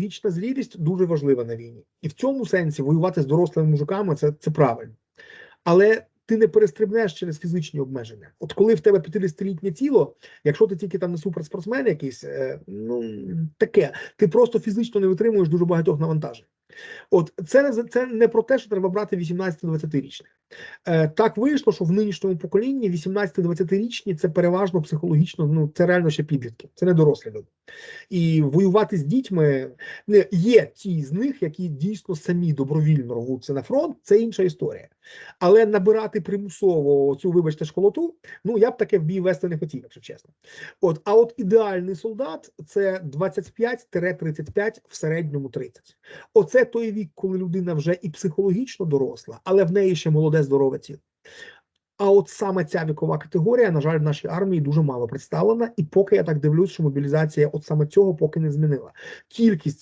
Психологічна зрілість дуже важлива на війні, і в цьому сенсі воювати з дорослими мужиками це, це правильно. Але ти не перестрибнеш через фізичні обмеження. От коли в тебе 50-літнє тіло, якщо ти тільки там не суперспортсмен якийсь, е, ну таке, ти просто фізично не витримуєш дуже багатьох навантажень. От це це не про те, що треба брати 18-20-річних. Е, так вийшло, що в нинішньому поколінні 18-20-річні це переважно психологічно, ну це реально ще підлітки, це не дорослі люди. І воювати з дітьми не є ті з них, які дійсно самі добровільно рвуться на фронт, це інша історія. Але набирати примусово цю, вибачте, школоту, ну я б таке в бій вести не хотів, якщо чесно. От, а от ідеальний солдат це 25-35, в середньому 30. Оце той вік, коли людина вже і психологічно доросла, але в неї ще молоде здорове тіло. А от саме ця вікова категорія, на жаль, в нашій армії дуже мало представлена, і поки я так дивлюсь, що мобілізація от саме цього поки не змінила. Кількість